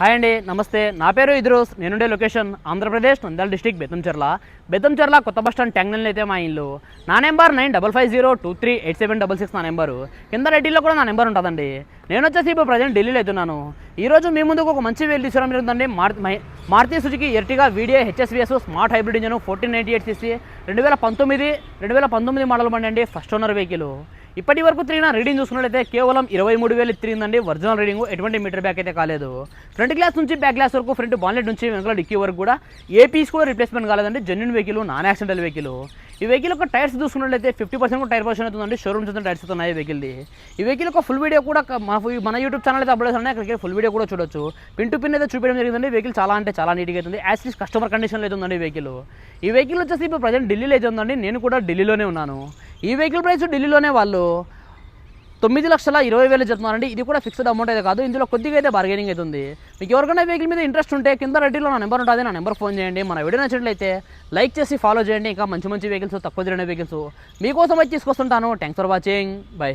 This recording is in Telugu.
హాయ్ అండి నమస్తే. నా పేరు ఇద్రోస్. నేనుండే లొకేషన్ ఆంధ్రప్రదేశ్ నంద్యాల డిస్టిక్ బెత్తంచెర్ల. బెత్తంచెర్ల కొత్త బస్ స్టాండ్ ట్యాంగ్నల్ అయితే మా ఇల్లు. నా number nine double five zero two three eight seven double six నా నెంబరు. కింద రెడ్డిలో కూడా నా నెంబర్ ఉంటుందండి. నేను వచ్చేసి ఇప్పుడు ప్రజెంట్ ఢిల్లీలో అవుతున్నాను. ఈరోజు మీ ముందుకు ఒక మంచి వేలు తీసుకురావడం జరుగుతుందండి Maruti my- Maruti Suzuki Ertiga video HSVS smart hybrid engine fourteen ninety eight CC రెండు వేల పంతొమ్మిది రెండు వేల పంతొమ్మిది మోడల్ బండి అండి ఫస్ట్ ఓనర్ వెహికల్ ఇప్పటి వరకు తిరిగిన రీడింగ్ చూసుకున్నట్లయితే కేవలం ఇరవై మూడు వేలు తిరిగిందండి ఒరిజినల్ రీడింగ్ ఎటువంటి మీటర్ బ్యాక్ అయితే కాలేదు. ఫ్రంట్ గ్లాస్ నుంచి బ్యాక్ గ్లాస్ వరకు ఫ్రంట్ బాన్లెట్ నుంచి వెనకాల డిక్కీ వరకు కూడా ఏ పీస్ కూడా రిప్లేస్మెంట్ కాలేదండి genuine vehicle non accidental vehicle ఈ వెహికల్ యొక్క టైర్స్ చూసుకున్నట్లయితే ఫిఫ్టీ పర్సెంట్ టైర్ పర్సెంట్ అవుతుందండి. షోరూమ్ చూసిన టైర్స్ ఉన్నాయి వెహికల్ది. ఈ వెహికల్ యొక్క ఫుల్ వీడియో కూడా మా మన మన యూట్యూబ్ ఛానల్ అయితే అప్లోడ్ చేస్తాను అక్కడికి ఫుల్ వీడియో కూడా చూడొచ్చు. పిన్ టు పిన్ అయితే చూపించడం జరిగిందండి. వెహికల్ చాలా అంటే చాలా నీట్గా అవుతుంది. యాజ్ కస్టమర్ కండిషన్లో అయితే ఉందండి ఈ వెహికల్. ఈ వెహికల్ వచ్చేసి ఇప్పుడు ప్రజెంట్ ఢిల్లీలో అయితే ఉందండి. నేను కూడా ఢిల్లీలోనే ఉన్నాను. ఈ వెహికల్ ప్రైస్ ఢిల్లీలోనే వాళ్ళు తొమ్మిది లక్షల ఇరవై వేలు చెప్తున్నారండి. ఇది కూడా ఫిక్స్డ్ అమౌంట్ అయితే కాదు. ఇందులో కొద్దిగా అయితే బార్గెనింగ్ అవుతుంది మీకు ఎవరికైనా వెహికల్ మీద ఇంట్రెస్ట్ ఉంటే కింద రెడ్డిలో నా నెంబర్ ఉంటుంది నా నెంబర్ ఫోన్ చేయండి. మన వీడియో నచ్చినట్లయితే లైక్ చేసి ఫాలో చేయండి. ఇంకా మంచి మంచి వెహికల్స్ తక్కువ తిరిగిన వెహికల్స్ మీకోసం వచ్చి తీసుకొస్తుంటాను. Thanks for watching bye